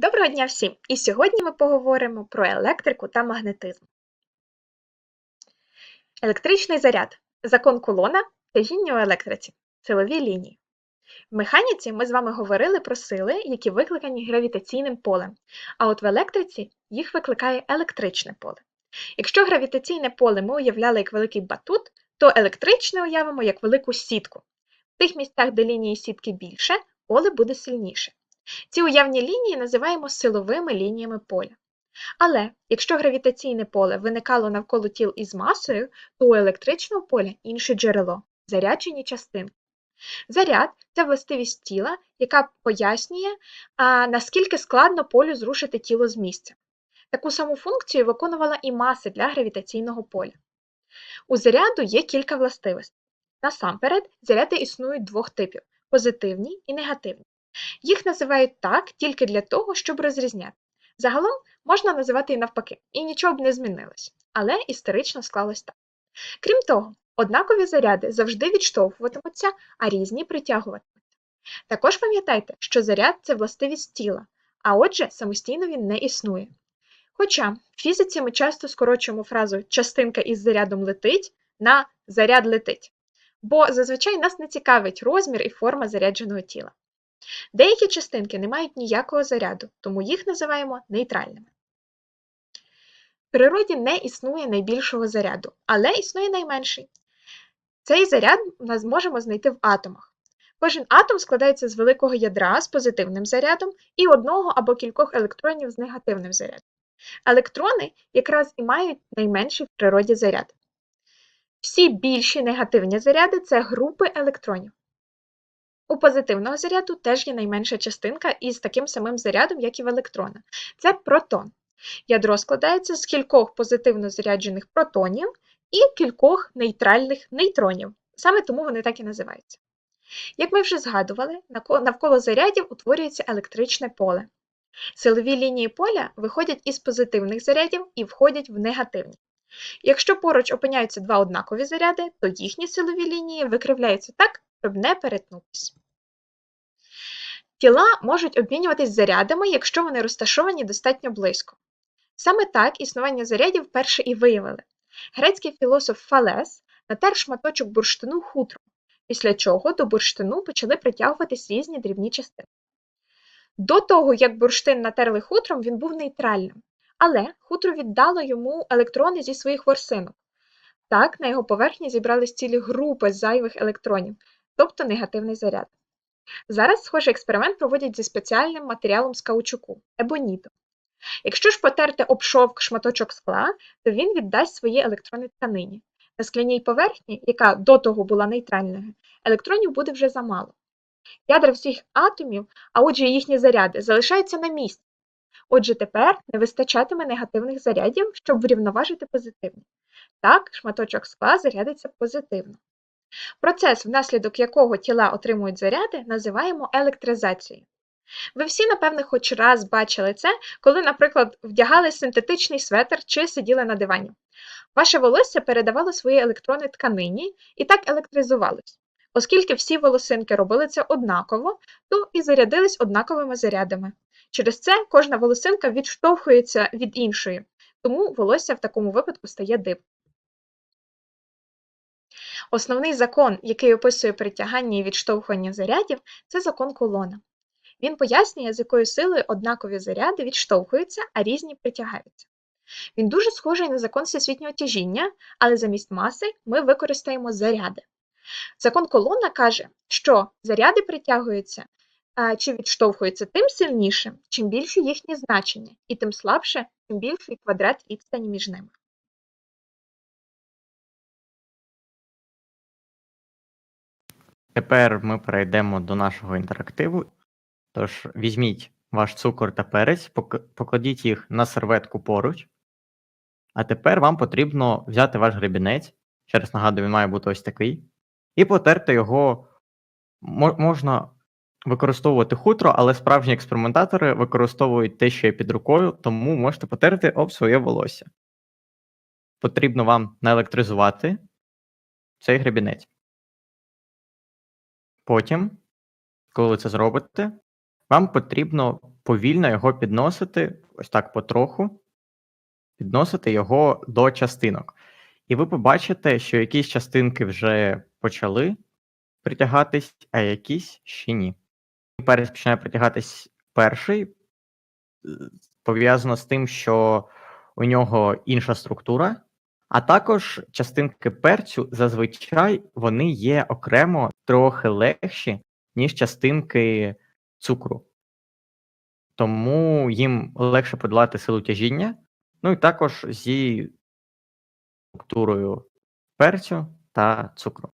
Доброго дня всім! І сьогодні ми поговоримо про електрику та магнетизм. Електричний заряд закон кулона тяжіння у електриці, силові лінії. В механіці ми з вами говорили про сили, які викликані гравітаційним полем, а от в електриці їх викликає електричне поле. Якщо гравітаційне поле ми уявляли як великий батут, то електричне уявимо як велику сітку. В тих місцях, де лінії сітки більше, поле буде сильніше. Ці уявні лінії називаємо силовими лініями поля. Але якщо гравітаційне поле виникало навколо тіл із масою, то у електричного поля інше джерело заряджені частинки. Заряд це властивість тіла, яка пояснює, а, наскільки складно полю зрушити тіло з місця. Таку саму функцію виконувала і маса для гравітаційного поля. У заряду є кілька властивостей. Насамперед, заряди існують двох типів позитивні і негативні. Їх називають так тільки для того, щоб розрізняти. Загалом можна називати і навпаки, і нічого б не змінилось, але історично склалось так. Крім того, однакові заряди завжди відштовхуватимуться, а різні притягуватимуться. Також пам'ятайте, що заряд це властивість тіла, а отже, самостійно він не існує. Хоча в фізиці ми часто скорочуємо фразу частинка із зарядом летить на заряд летить, бо зазвичай нас не цікавить розмір і форма зарядженого тіла. Деякі частинки не мають ніякого заряду, тому їх називаємо нейтральними. В природі не існує найбільшого заряду, але існує найменший. Цей заряд ми зможемо знайти в атомах. Кожен атом складається з великого ядра з позитивним зарядом і одного або кількох електронів з негативним зарядом. Електрони якраз і мають найменший в природі заряд. Всі більші негативні заряди це групи електронів. У позитивного заряду теж є найменша частинка із таким самим зарядом, як і в електрона. Це протон. Ядро складається з кількох позитивно заряджених протонів і кількох нейтральних нейтронів. Саме тому вони так і називаються. Як ми вже згадували, навколо зарядів утворюється електричне поле. Силові лінії поля виходять із позитивних зарядів і входять в негативні. Якщо поруч опиняються два однакові заряди, то їхні силові лінії викривляються так, щоб не перетнутися. Тіла можуть обмінюватись зарядами, якщо вони розташовані достатньо близько. Саме так існування зарядів вперше і виявили. Грецький філософ Фалес натер шматочок бурштину хутром, після чого до бурштину почали притягуватись різні дрібні частини. До того, як бурштин натерли хутром, він був нейтральним, але хутро віддало йому електрони зі своїх ворсинок. Так, на його поверхні зібрались цілі групи зайвих електронів, тобто негативний заряд. Зараз схожий експеримент проводять зі спеціальним матеріалом з каучуку ебонітом. Якщо ж потерти об шовк шматочок скла, то він віддасть свої електрони тканині. На скляній поверхні, яка до того була нейтральною, електронів буде вже замало. Ядра всіх атомів, а отже їхні заряди, залишаються на місці. Отже, тепер не вистачатиме негативних зарядів, щоб врівноважити позитивні. Так, шматочок скла зарядиться позитивно. Процес, внаслідок якого тіла отримують заряди, називаємо електризацією. Ви всі, напевне, хоч раз бачили це, коли, наприклад, вдягали синтетичний светр чи сиділи на дивані. Ваше волосся передавало свої електрони тканині і так електризувалось. Оскільки всі волосинки робили це однаково, то і зарядились однаковими зарядами. Через це кожна волосинка відштовхується від іншої, тому волосся в такому випадку стає диб. Основний закон, який описує притягання і відштовхування зарядів, це закон колона. Він пояснює, з якою силою однакові заряди відштовхуються, а різні притягаються. Він дуже схожий на закон всесвітнього тяжіння, але замість маси ми використаємо заряди. Закон колона каже, що заряди притягуються чи відштовхуються тим сильніше, чим більше їхнє значення, і тим слабше, тим більший квадрат відстані між ними. Тепер ми перейдемо до нашого інтерактиву. Тож візьміть ваш цукор та перець, покладіть їх на серветку поруч. А тепер вам потрібно взяти ваш гребінець. Ще раз нагадую, він має бути ось такий. І потерти його можна використовувати хутро, але справжні експериментатори використовують те, що є під рукою, тому можете потерти об своє волосся. Потрібно вам наелектризувати цей гребінець. Потім, коли ви це зробите, вам потрібно повільно його підносити, ось так потроху, підносити його до частинок. І ви побачите, що якісь частинки вже почали притягатись, а якісь ще ні. Перець починає притягатись перший, е, пов'язано з тим, що у нього інша структура, а також частинки перцю зазвичай вони є окремо трохи легші, ніж частинки цукру. Тому їм легше подолати силу тяжіння, ну і також зі структурою перцю та цукру.